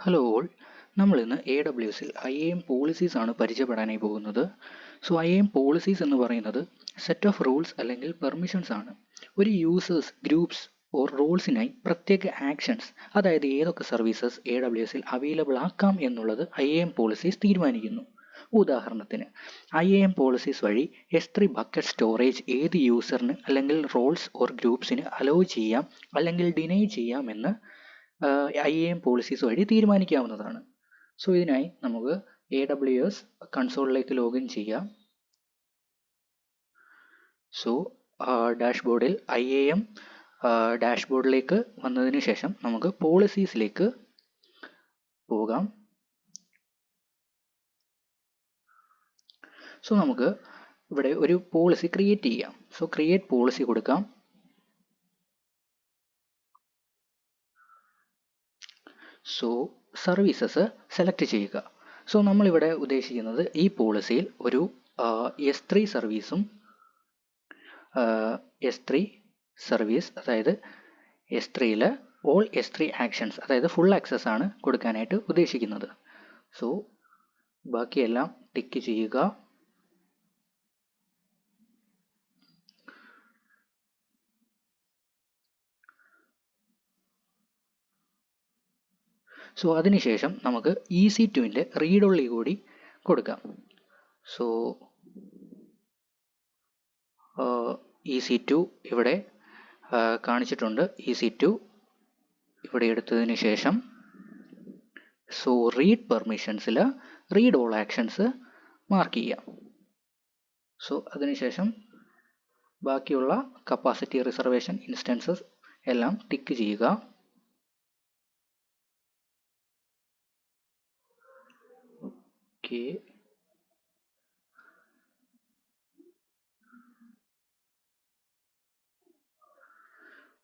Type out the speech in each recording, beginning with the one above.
Hello all നമ്മൾ ഇന്ന് A W എസിൽ ഐ എ പോളിസീസ് ആണ് പരിചയപ്പെടാനായി പോകുന്നത്. സോ ഐ എം പോളിസീസ് എന്ന് പറയുന്നത് സെറ്റ് ഓഫ് റൂൾസ് അല്ലെങ്കിൽ പെർമിഷൻസ് ആണ്. ഒരു യൂസേഴ്സ് ഗ്രൂപ്പ്സ് ഓർ റോൾസിനായി പ്രത്യേക ആക്ഷൻസ് അതായത് ഏതൊക്കെ സർവീസസ് എ ഡബ്ല്യു എസിൽ അവൈലബിൾ ആക്കാം എന്നുള്ളത് ഐ എ പോളിസീസ് തീരുമാനിക്കുന്നു. ഉദാഹരണത്തിന് ഐ എ പോളിസീസ് വഴി എസ് ത്രീ ബക്കറ്റ് സ്റ്റോറേജ് ഏത് യൂസറിന് അല്ലെങ്കിൽ റോൾസ് ഓർ ഗ്രൂപ്പ്സിന് അലോ ചെയ്യാം അല്ലെങ്കിൽ ഡിനൈ ചെയ്യാം എന്ന് ഐ എ പോളിസീസ് വഴി തീരുമാനിക്കാവുന്നതാണ്. സോ ഇതിനായി നമുക്ക് എ ഡബ്ല്യു എസ് കൺസോളിലേക്ക് ലോഗിൻ ചെയ്യാം. സോ ഡാഷ്ബോർഡിൽ ഐ എ എം ഡാഷ്ബോർഡിലേക്ക് വന്നതിന് ശേഷം നമുക്ക് പോളിസീസിലേക്ക് പോകാം. സോ നമുക്ക് ഇവിടെ ഒരു പോളിസി ക്രിയേറ്റ് ചെയ്യാം. സോ ക്രിയേറ്റ് പോളിസി കൊടുക്കാം. സോ സർവീസസ് സെലക്ട് ചെയ്യുക. സോ നമ്മളിവിടെ ഉദ്ദേശിക്കുന്നത് ഈ പോളിസിയിൽ ഒരു എസ് ത്രീ സർവീസും എസ് ത്രീ സർവീസ് അതായത് എസ് ത്രീയിലെ ഓൾ എസ് ത്രീ ആക്ഷൻസ് അതായത് ഫുൾ ആക്സസ് ആണ് കൊടുക്കാനായിട്ട് ഉദ്ദേശിക്കുന്നത്. സോ ബാക്കിയെല്ലാം ടിക്ക് ചെയ്യുക. സോ അതിനുശേഷം നമുക്ക് ഇ സി ടുവിന്റെ റീഡ് ഒള്ളി കൂടി കൊടുക്കാം. സോ ഇ സി ടു ഇവിടെ കാണിച്ചിട്ടുണ്ട്. ഇ സി ടു ഇവിടെ എടുത്തതിന് ശേഷം സോ റീഡ് പെർമിഷൻസിൽ റീഡ് ഓൾ ആക്ഷൻസ് മാർക്ക് ചെയ്യാം. സോ അതിനുശേഷം ബാക്കിയുള്ള കപ്പാസിറ്റി റിസർവേഷൻ ഇൻസ്റ്റൻസസ് എല്ലാം ടിക്ക് ചെയ്യുക. ഓക്കെ.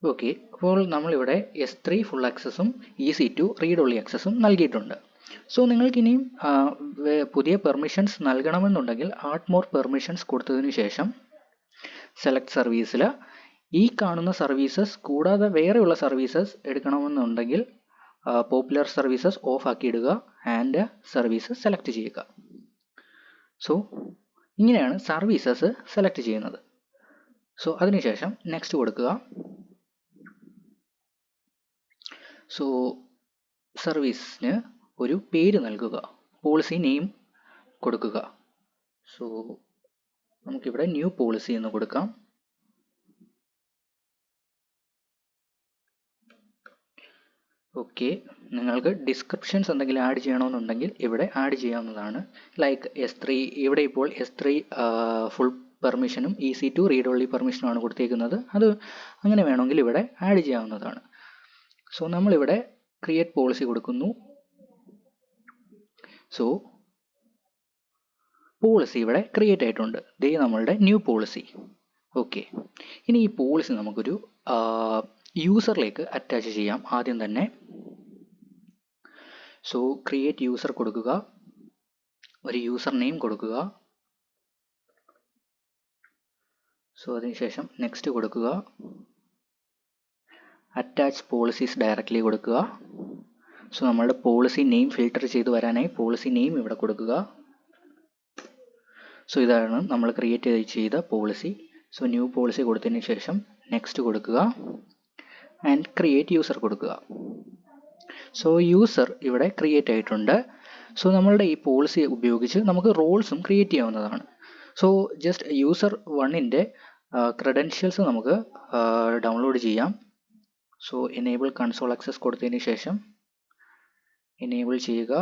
ഓക്കെ. അപ്പോൾ നമ്മളിവിടെ S three full ആക്സസും E C two read only ആക്സസും നൽകിയിട്ടുണ്ട്. സോ നിങ്ങൾക്ക് ഇനിയും പുതിയ പെർമിഷൻസ് നൽകണമെന്നുണ്ടെങ്കിൽ ആർട്ട് മോർ പെർമിഷൻസ് കൊടുത്തതിന് ശേഷം സെലക്ട് സർവീസിൽ ഈ കാണുന്ന സർവീസസ് കൂടാതെ വേറെയുള്ള സർവീസസ് എടുക്കണമെന്നുണ്ടെങ്കിൽ പോപ്പുലർ സർവീസസ് ഓഫ് ആക്കി ഇടുക ആൻഡ് സർവീസസ് സെലക്ട് ചെയ്യുക. സോ ഇങ്ങനെയാണ് സർവീസസ് സെലക്ട് ചെയ്യുന്നത്. സോ അതിനുശേഷം നെക്സ്റ്റ് കൊടുക്കുക. സോ സർവീസിന് ഒരു പേര് നൽകുക. പോളിസി നെയിം കൊടുക്കുക. സോ നമുക്കിവിടെ ന്യൂ പോളിസി എന്ന് കൊടുക്കാം. ഓക്കെ നിങ്ങൾക്ക് ഡിസ്ക്രിപ്ഷൻസ് എന്തെങ്കിലും ആഡ് ചെയ്യണമെന്നുണ്ടെങ്കിൽ ഇവിടെ ആഡ് ചെയ്യാവുന്നതാണ്. ലൈക്ക് എസ് ത്രീ ഇവിടെ ഇപ്പോൾ S three full പെർമിഷനും E C two read only പെർമിഷനുമാണ് കൊടുത്തേക്കുന്നത്. അത് അങ്ങനെ വേണമെങ്കിൽ ഇവിടെ ആഡ് ചെയ്യാവുന്നതാണ്. സോ നമ്മളിവിടെ ക്രിയേറ്റ് പോളിസി കൊടുക്കുന്നു. സോ പോളിസി ഇവിടെ ക്രിയേറ്റ് ആയിട്ടുണ്ട്. ദേ നമ്മളുടെ ന്യൂ പോളിസി ഓക്കെ ഇനി ഈ പോളിസി നമുക്കൊരു യൂസറിലേക്ക് അറ്റാച്ച് ചെയ്യാം. ആദ്യം തന്നെ സോ ക്രിയേറ്റ് യൂസർ കൊടുക്കുക. ഒരു യൂസർ നെയിം കൊടുക്കുക. സോ അതിനുശേഷം നെക്സ്റ്റ് കൊടുക്കുക. അറ്റാച്ച് പോളിസീസ് ഡയറക്റ്റ്ലി കൊടുക്കുക. സോ നമ്മളുടെ പോളിസി നെയിം ഫിൽട്ടർ ചെയ്ത് വരാനായി പോളിസി നെയിം ഇവിടെ കൊടുക്കുക. സോ ഇതാണ് നമ്മൾ ക്രിയേറ്റ് ചെയ്ത പോളിസി സോ ന്യൂ പോളിസി കൊടുത്തതിന് ശേഷം നെക്സ്റ്റ് കൊടുക്കുക. ആൻഡ് ക്രിയേറ്റ് യൂസർ കൊടുക്കുക. സോ യൂസർ ഇവിടെ ക്രിയേറ്റ് ആയിട്ടുണ്ട്. സോ നമ്മളുടെ ഈ പോളിസി ഉപയോഗിച്ച് നമുക്ക് റോൾസും ക്രിയേറ്റ് ചെയ്യാവുന്നതാണ്. സോ ജസ്റ്റ് യൂസർ വണ്ണിന്റെ ക്രെഡൻഷ്യൽസ് നമുക്ക് ഡൗൺലോഡ് ചെയ്യാം. സോ എനേബിൾ കൺസോൾ ആക്സസ് കൊടുത്തതിന് ശേഷം എനേബിൾ ചെയ്യുക.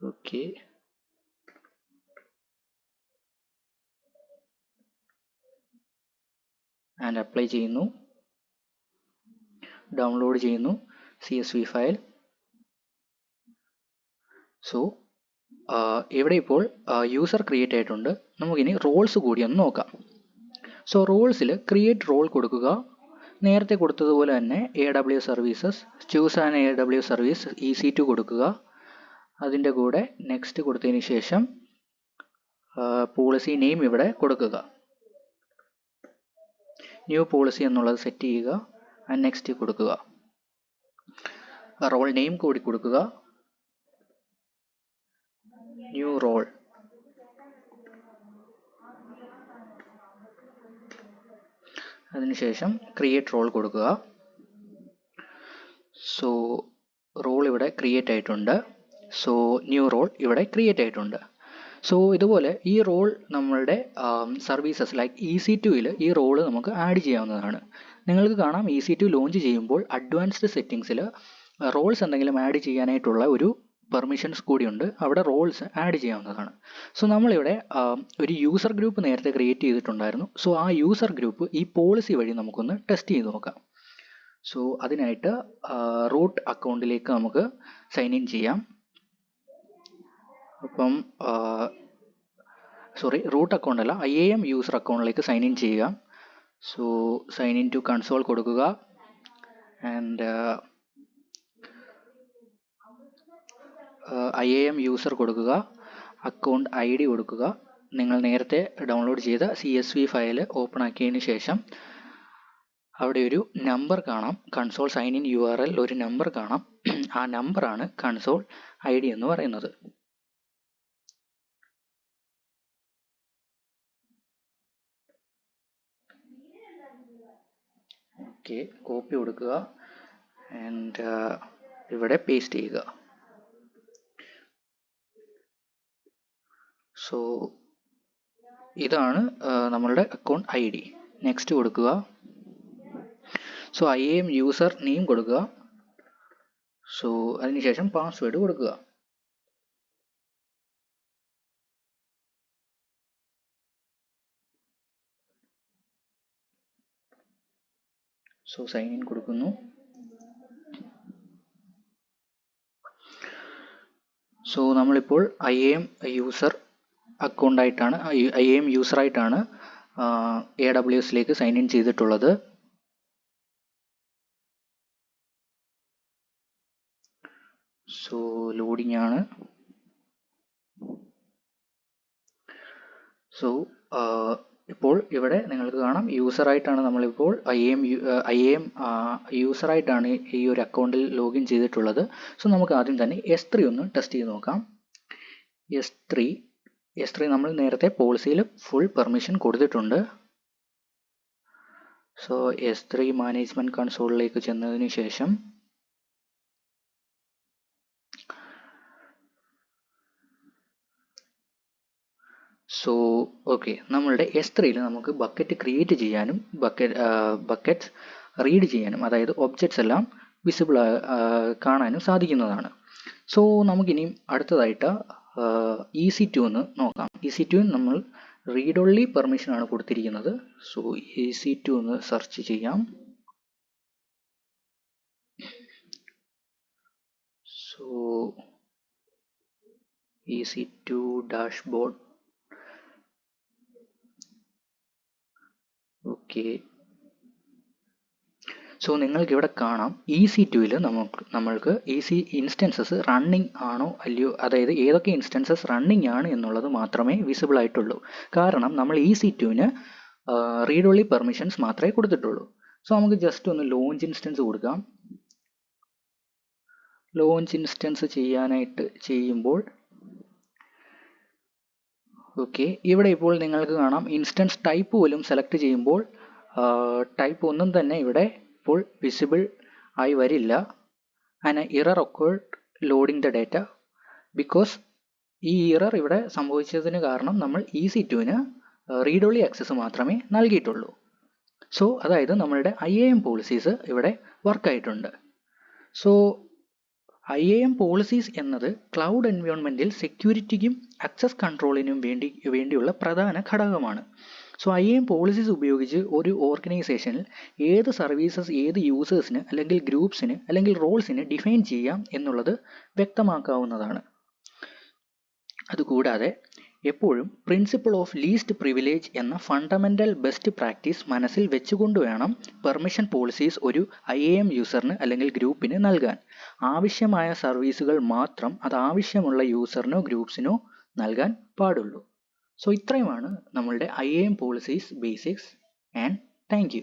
ഓക്കെ ആൻഡ് അപ്ലൈ ചെയ്യുന്നു. ഡൗൺലോഡ് ചെയ്യുന്നു. C S V file so ഇവിടെ ഇപ്പോൾ യൂസർ ക്രിയേറ്റ് ആയിട്ടുണ്ട്. നമുക്കിനി റോൾസ് കൂടി ഒന്ന് നോക്കാം. സോ റോൾസിൽ ക്രിയേറ്റ് റോൾ കൊടുക്കുക. നേരത്തെ കൊടുത്തതുപോലെ തന്നെ A W services choose an A W service E C two കൊടുക്കുക. അതിന്റെ കൂടെ നെക്സ്റ്റ് കൊടുത്തതിന് ശേഷം പോളിസി നെയിം ഇവിടെ കൊടുക്കുക. ന്യൂ പോളിസി എന്നുള്ളത് സെറ്റ് ചെയ്യുക ആൻഡ് നെക്സ്റ്റ് കൊടുക്കുക. റോൾ നെയിം കൂടി കൊടുക്കുക. New role. അതിനുശേഷം ക്രിയേറ്റ് റോൾ കൊടുക്കുക. സോ റോൾ ഇവിടെ ക്രിയേറ്റ് ആയിട്ടുണ്ട്. സോ ന്യൂ റോൾ ഇവിടെ ക്രിയേറ്റ് ആയിട്ടുണ്ട്. സോ ഇതുപോലെ ഈ റോൾ നമ്മളുടെ സർവീസസ് ലൈക്ക് ഇ സി ടുയിൽ ഈ റോൾ നമുക്ക് ആഡ് ചെയ്യാവുന്നതാണ്. നിങ്ങൾക്ക് കാണാം ഇ സി ടു ലോഞ്ച് ചെയ്യുമ്പോൾ അഡ്വാൻസ്ഡ് സെറ്റിംഗ്സിൽ റോൾസ് എന്തെങ്കിലും ആഡ് ചെയ്യാനായിട്ടുള്ള ഒരു പെർമിഷൻസ് കൂടിയുണ്ട്. അവിടെ റോൾസ് ആഡ് ചെയ്യാവുന്നതാണ്. സോ നമ്മളിവിടെ ഒരു യൂസർ ഗ്രൂപ്പ് നേരത്തെ ക്രിയേറ്റ് ചെയ്തിട്ടുണ്ടായിരുന്നു. സോ ആ യൂസർ ഗ്രൂപ്പ് ഈ പോളിസി വഴി നമുക്കൊന്ന് ടെസ്റ്റ് ചെയ്ത് നോക്കാം. സോ അതിനായിട്ട് റൂട്ട് അക്കൗണ്ടിലേക്ക് നമുക്ക് സൈൻ ഇൻ ചെയ്യാം. അപ്പം സോറി റൂട്ട് അക്കൗണ്ട് അല്ല ഐ എ എം യൂസർ അക്കൗണ്ടിലേക്ക് സൈൻ ഇൻ ചെയ്യുക. So sign in to console കൊടുക്കുക. And I A M user കൊടുക്കുക. അക്കൗണ്ട് ഐ ഡി കൊടുക്കുക. നിങ്ങൾ നേരത്തെ ഡൗൺലോഡ് ചെയ്ത C S V file open ആക്കിയതിന് ശേഷം അവിടെ ഒരു നമ്പർ കാണാം. Console sign in U R L ഒരു നമ്പർ കാണാം. ആ നമ്പറാണ് കൺസോൾ ഐ ഡി എന്ന് പറയുന്നത്. ഓക്കെ കോപ്പി കൊടുക്കുക. ആൻഡ് ഇവിടെ പേസ്റ്റ് ചെയ്യുക. സോ ഇതാണ് നമ്മളുടെ അക്കൗണ്ട് ഐ ഡി നെക്സ്റ്റ് കൊടുക്കുക. So I M user name കൊടുക്കുക. സോ അതിനുശേഷം പാസ്വേഡ് കൊടുക്കുക. സോ സൈൻ ഇൻ കൊടുക്കുന്നു. സോ നമ്മളിപ്പോൾ ഐ എം യൂസർ അക്കൗണ്ടായിട്ടാണ് ഐ എം യൂസറായിട്ടാണ് എ ഡബ്ല്യു എസിലേക്ക് സൈൻ ഇൻ ചെയ്തിട്ടുള്ളത്. സോ ലോഡിംഗ് ആണ്. സോ ഇപ്പോൾ ഇവിടെ നിങ്ങൾക്ക് കാണാം യൂസർ ആയിട്ടാണ് നമ്മളിപ്പോൾ ഐ എം ഐ എം യൂസറായിട്ടാണ് ഈ ഒരു അക്കൗണ്ടിൽ ലോഗിൻ ചെയ്തിട്ടുള്ളത്. സോ നമുക്ക് ആദ്യം തന്നെ എസ് ത്രീ ഒന്ന് ടെസ്റ്റ് ചെയ്ത് നോക്കാം. എസ് ത്രീ എസ് ത്രീ നമ്മൾ നേരത്തെ പോളിസിയിൽ ഫുൾ പെർമിഷൻ കൊടുത്തിട്ടുണ്ട്. സോ എസ് ത്രീ മാനേജ്മെന്റ് കൺസോളിലേക്ക് ചെന്നതിന് ശേഷം സോ ഓക്കെ നമ്മളുടെ എസ് ത്രീയിൽ നമുക്ക് ബക്കറ്റ് ക്രിയേറ്റ് ചെയ്യാനും ബക്കറ്റ് ബക്കറ്റ് റീഡ് ചെയ്യാനും അതായത് ഒബ്ജക്ട്സ് എല്ലാം വിസിബിൾ കാണാനും സാധിക്കുന്നതാണ്. സോ നമുക്കിനിയും അടുത്തതായിട്ട് ഇ സി ടു എന്ന് നോക്കാം. ഇ സി ടു നമ്മൾ റീഡ് ഓൺലി പെർമിഷൻ ആണ് കൊടുത്തിരിക്കുന്നത്. സോ ഇ സി ടു എന്ന് സെർച്ച് ചെയ്യാം. So E C two dashboard okay so നിങ്ങൾക്ക് ഇവിടെ കാണാം ഇ സി ടുവിൽ നമുക്ക് നമ്മൾക്ക് ഇ സി ഇൻസ്റ്റൻസസ് റണ്ണിങ് ആണോ അല്ലയോ അതായത് ഏതൊക്കെ ഇൻസ്റ്റൻസസ് റണ്ണിങ് ആണ് എന്നുള്ളത് മാത്രമേ വിസിബിൾ ആയിട്ടുള്ളൂ. കാരണം നമ്മൾ ഇ സി ടുവിന് റീഡ് ഓൺലി പെർമിഷൻസ് മാത്രമേ കൊടുത്തിട്ടുള്ളൂ. സോ നമുക്ക് ജസ്റ്റ് ഒന്ന് ലോഞ്ച് ഇൻസ്റ്റൻസ് കൊടുക്കാം. ലോഞ്ച് ഇൻസ്റ്റൻസ് ചെയ്യാനായിട്ട് ചെയ്യുമ്പോൾ ഓക്കെ ഇവിടെ ഇപ്പോൾ നിങ്ങൾക്ക് കാണാം ഇൻസ്റ്റൻസ് ടൈപ്പ് പോലും സെലക്ട് ചെയ്യുമ്പോൾ ടൈപ്പ് ഒന്നും തന്നെ ഇവിടെ ഇപ്പോൾ വിസിബിൾ ആയി വരില്ല. And error occurred loading the data because ഈ ഇറർ ഇവിടെ സംഭവിച്ചതിന് കാരണം നമ്മൾ ഇ സി ടുവിന് റീഡ് ഓൺലി ആക്സസ് മാത്രമേ നൽകിയിട്ടുള്ളൂ. സോ അതായത് നമ്മളുടെ ഐ എ എം പോളിസീസ് ഇവിടെ വർക്കായിട്ടുണ്ട് so I A M policies എന്നത് ക്ലൗഡ് എൻവയോൺമെന്റിൽ സെക്യൂരിറ്റിക്കും അക്സസ് കൺട്രോളിനും വേണ്ടി വേണ്ടിയുള്ള പ്രധാന ഘടകമാണ്. സോ ഐ എം പോളിസീസ് ഉപയോഗിച്ച് ഒരു ഓർഗനൈസേഷനിൽ ഏത് സർവീസസ് ഏത് യൂസേഴ്സിന് അല്ലെങ്കിൽ ഗ്രൂപ്പ്സിന് അല്ലെങ്കിൽ റോൾസിന് ഡിഫൈൻ ചെയ്യാം എന്നുള്ളത് വ്യക്തമാക്കാവുന്നതാണ്. അതുകൂടാതെ എപ്പോഴും പ്രിൻസിപ്പിൾ ഓഫ് ലീസ്റ്റ് പ്രിവിലേജ് എന്ന ഫണ്ടമെന്റൽ ബെസ്റ്റ് പ്രാക്ടീസ് മനസ്സിൽ വെച്ചുകൊണ്ട് വേണം പെർമിഷൻ പോളിസീസ് ഒരു ഐ എ എം യൂസറിന് അല്ലെങ്കിൽ ഗ്രൂപ്പിന് നൽകാൻ. ആവശ്യമായ സർവീസുകൾ മാത്രം അത് ആവശ്യമുള്ള യൂസറിനോ ഗ്രൂപ്പ്സിനോ നൽകാൻ പാടുള്ളൂ. സോ ഇത്രയുമാണ് നമ്മളുടെ I A M policies basics and thank you